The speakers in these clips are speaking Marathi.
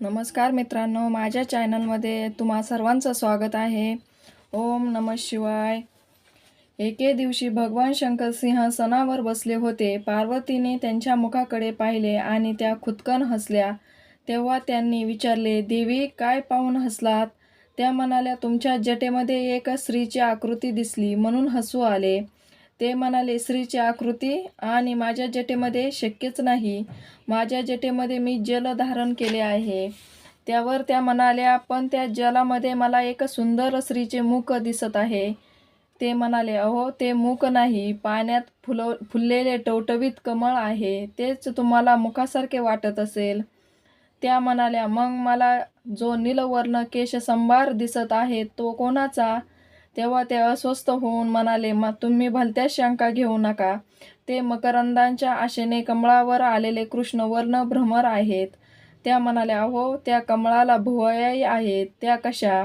नमस्कार मित्रांनो माझ्या चॅनलमध्ये तुम्हा सर्वांचं स्वागत आहे. ओम नम शिवाय. एके दिवशी भगवान शंकर सिंहासनावर बसले होते. पार्वतीने त्यांच्या मुखाकडे पाहिले आणि त्या खुदकन हसल्या. तेव्हा त्यांनी विचारले देवी काय पाहून हसलात? त्या म्हणाल्या तुमच्या जटेमध्ये एक स्त्रीची आकृती दिसली म्हणून हसू आले. ते म्हणाले स्त्रीची आकृती आणि माझ्या जटेमध्ये शक्यच नाही. माझ्या जटेमध्ये मी जल धारण केले आहे. त्यावर त्या म्हणाल्या पण त्या जलामध्ये मला एक सुंदर स्त्रीचे मुख दिसत आहे. ते म्हणाले अहो ते मुख नाही. पाण्यात फुलव फुललेले टवटवीत कमळ आहे. तेच तुम्हाला मुखासारखे वाटत असेल. त्या म्हणाल्या मग मला जो नीलवर्ण केशसंभार दिसत आहे तो कोणाचा? तेव्हा ते अस्वस्थ होऊन म्हणाले मग तुम्ही भलत्या शंका घेऊ नका. ते मकरंदांच्या आशेने कमळावर आलेले कृष्णवर्ण भ्रमर आहेत. त्या म्हणाल्या अहो त्या कमळाला भुवयाही आहेत. त्या कशा?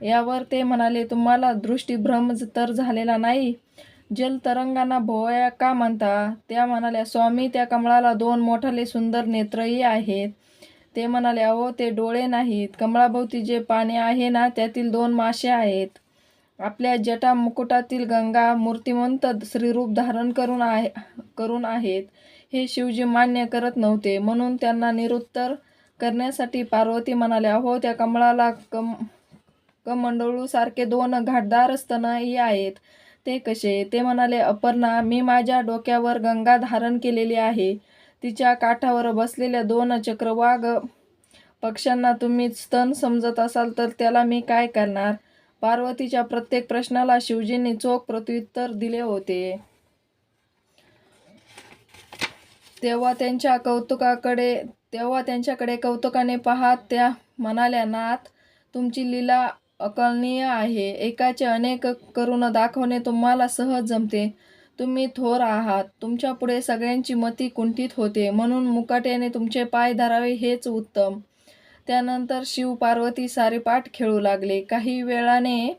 यावर ते म्हणाले तुम्हाला दृष्टीभ्रम तर झालेला नाही. जलतरंगांना भोवया का म्हणता? त्या म्हणाल्या स्वामी त्या कमळाला दोन मोठाले सुंदर नेत्रही आहेत. ते म्हणाले अहो ते डोळे नाहीत. कमळाभोवती जे पाणी आहे ना त्यातील दोन मासे आहेत. आपल्या जटा मुकुटातील गंगा मूर्तिमंत श्रीरूप धारण करून आहे करून आहेत. हे शिवजी मान्य करत नव्हते. म्हणून त्यांना निरुत्तर करण्यासाठी पार्वती म्हणाल्या अहो त्या कमळाला कम कमंडळूसारखे दोन घाटदार स्तनही आहेत. ते कसे? ते म्हणाले अपर्णा मी माझ्या डोक्यावर गंगा धारण केलेली आहे. तिच्या काठावर बसलेल्या दोन चक्रवाघ पक्ष्यांना तुम्ही स्तन समजत असाल तर त्याला मी काय करणार? पार्वतीच्या प्रत्येक प्रश्नाला शिवजींनी चोख प्रत्युत्तर दिले होते. तेव्हा त्यांच्या कौतुकाकडे तेव्हा त्यांच्याकडे कौतुकाने पाहत त्या म्हणाल्या नाथ तुमची लीला अकलनीय आहे. एकाचे अनेक करून दाखवणे तुम्हाला सहज जमते. तुम्ही थोर आहात. तुमच्यापुढे सगळ्यांची मती कुंठित होते. म्हणून मुकाट्याने तुमचे पाय धरावे हेच उत्तम. त्यानंतर शिव पार्वती सारेपाठ खेळू लागले. काही वेळाने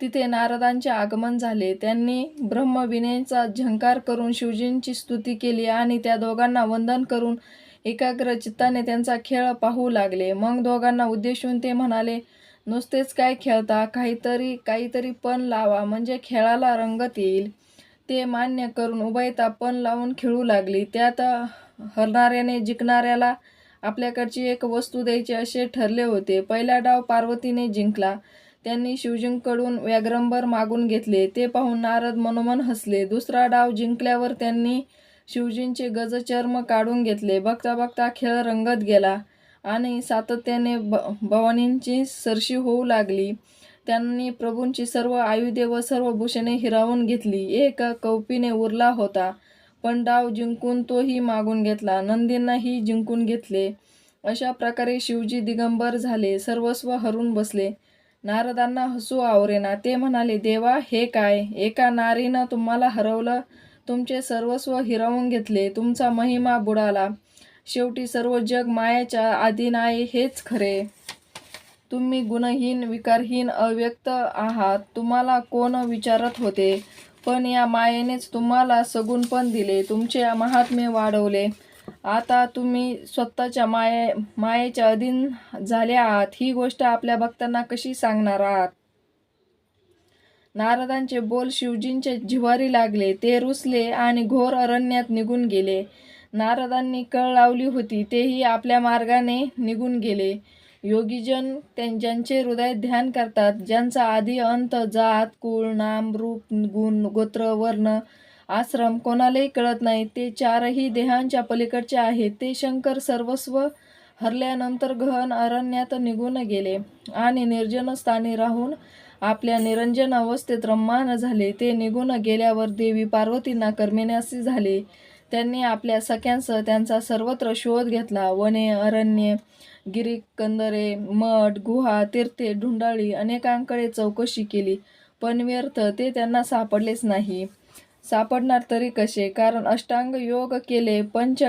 तिथे नारदांचे आगमन झाले. त्यांनी ब्रह्मविनेचा झंकार करून शिवजींची स्तुती केली आणि त्या दोघांना वंदन करून एकाग्र चित्ताने त्यांचा खेळ पाहू लागले. मग दोघांना उद्देशून ते म्हणाले नुसतेच काय खेळता? काहीतरी काहीतरी पण लावा. म्हणजे खेळाला रंगत येईल. ते मान्य करून उभयता पण लावून खेळू लागली. त्यात हरणाऱ्याने जिंकणाऱ्याला आपल्याकडची एक वस्तू द्यायची असे ठरले होते. पहिला डाव पार्वतीने जिंकला. त्यांनी शिवजींकडून व्याघ्रंबर मागून घेतले. ते पाहून नारद मनोमन हसले. दुसरा डाव जिंकल्यावर त्यांनी शिवजींचे गजचर्म काढून घेतले. बघता बघता खेळ रंगत गेला आणि सातत्याने ब भवानींची सरशी होऊ लागली. त्यांनी प्रभूंची सर्व आयुधे व सर्व भूषणे हिरावून घेतली. एक कौपीने उरला होता. पण डाव जिंकून तोही मागून घेतला. नंदींनाही जिंकून घेतले. अशा प्रकारे शिवजी दिगंबर झाले. सर्वस्व हरून बसले. नारदांना हसू आवरेना. ते म्हणाले देवा हे काय? एका नारीनं तुम्हाला हरवलं? तुमचे सर्वस्व हिरावून घेतले. तुमचा महिमा बुडाला. शेवटी सर्व जग मायाच्या अधीन आहे हेच खरे. तुम्ही गुणहीन विकारहीन अव्यक्त आहात. तुम्हाला कोण विचारत होते? पण या मायेनेच तुम्हाला सगुण पण दिले. तुमचे महात्म्य वाढवले. आता तुम्ही स्वतःच्या माये मायेच्या अधीन झाले आहात. ही गोष्ट आपल्या भक्तांना कशी सांगणार आहात? नारदांचे बोल शिवजींचे जिवारी लागले. ते रुसले आणि घोर अरण्यात निघून गेले. नारदांनी कळ लावली होती. तेही आपल्या मार्गाने निघून गेले. योगीजन त्यां ज्यांचे हृदय ध्यान करतात. ज्यांचा आधी अंत जात कुळ नाम रूप गुण गोत्र वर्ण आश्रम कोणालाही कळत नाही ते चारही देहांच्या पलीकडचे आहेत. ते शंकर सर्वस्व हरल्यानंतर गहन अरण्यात निघून गेले आणि निर्जन स्थानी राहून आपल्या निरंजन अवस्थेत रम्मान झाले. ते निघून गेल्यावर देवी पार्वतींना कर्मिण्यासी झाले. त्यांनी आपल्या सख्यांसह त्यांचा सर्वत्र शोध घेतला. वने अरण्ये गिरी कंदरे मठ गुहा तीर्थे ढुंडाळी अनेकांकडे चौकशी केली. पण व्यर्थ ते त्यांना सापडलेच नाही. सापडणार तरी कसे? कारण अष्टांग योग केले पंच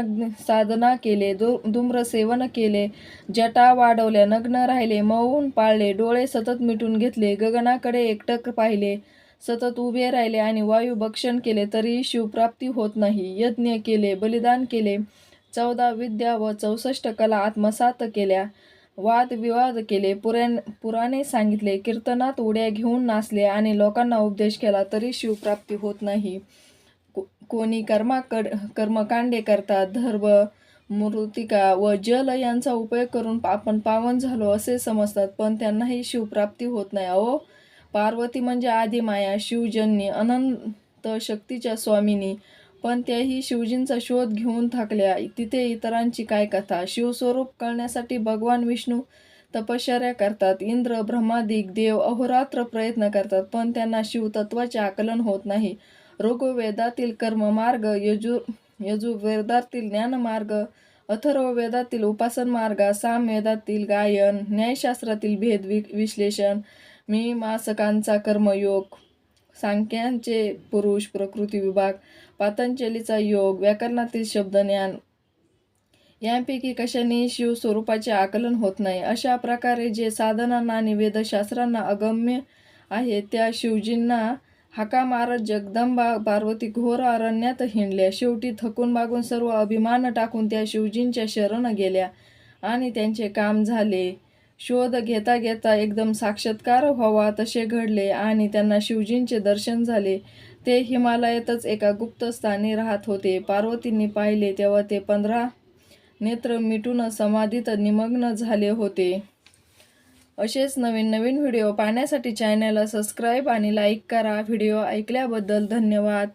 साधना केले दु धूम्र सेवन केले जटा वाढवल्या नग्न राहिले मौन पाळले डोळे सतत मिटून घेतले गगनाकडे एकटक पाहिले. सतत उभे राहिले आणि वायू भक्षण केले तरीही शिवप्राप्ती होत नाही. यज्ञ केले बलिदान केले चौदा विद्या व चौसष्ट कला आत्मसात केल्या वादविवाद केले पुराण पुराणे सांगितले कीर्तनात उड्या घेऊन नाचले आणि लोकांना उपदेश केला तरी शिवप्राप्ती होत नाही. को- कोणी कर्माकड कर्मकांडे करतात धर्म मृतिका व जल यांचा उपयोग करून आपण पावन झालो असे समजतात पण त्यांनाही शिवप्राप्ती होत नाही. अहो पार्वती म्हणजे आदिमाया शिवजन्य अनंत शक्तीच्या स्वामिनी. पण त्याही शिवजींचा शोध घेऊन थकल्या. तिथे इतरांची काय कथा? शिवस्वरूप कळण्यासाठी भगवान विष्णू तपश्चर्या करतात. इंद्र ब्रह्मादिक देव अहोरात्र प्रयत्न करतात पण त्यांना शिवतत्वाचे आकलन होत नाही. ऋग्वेदातील कर्ममार्ग यजु यजुर्वेदातील ज्ञानमार्ग अथर्ववेदातील उपासन मार्ग सामवेदातील गायन न्यायशास्त्रातील भेद वि मी मासकांचा कर्मयोग सांख्यांचे पुरुष प्रकृती विभाग पातंजलीचा योग व्याकरणातील शब्दज्ञान यांपैकी कशाने शिवस्वरूपाचे आकलन होत नाही? अशा प्रकारे जे साधनांना आणि वेदशास्त्रांना अगम्य आहे त्या शिवजींना हाका मारत जगदंबा पार्वती घोर अरण्यात हिंडल्या. शेवटी थकून मागून सर्व अभिमान टाकून त्या शिवजींच्या शरण गेल्या आणि त्यांचे काम झाले. शोध घेता घेता एकदम साक्षात्कार व्हावा तसे घडले आणि त्यांना शिवजींचे दर्शन झाले. ते हिमालयातच एका गुप्त स्थानी राहत होते. पार्वतींनी पाहिले तेव्हा ते पंधरा नेत्र मिटून समाधीत निमग्न झाले होते. असेच नवीन नवीन व्हिडिओ पाहण्यासाठी चॅनलला सबस्क्राईब आणि लाईक करा. व्हिडिओ ऐकल्याबद्दल धन्यवाद.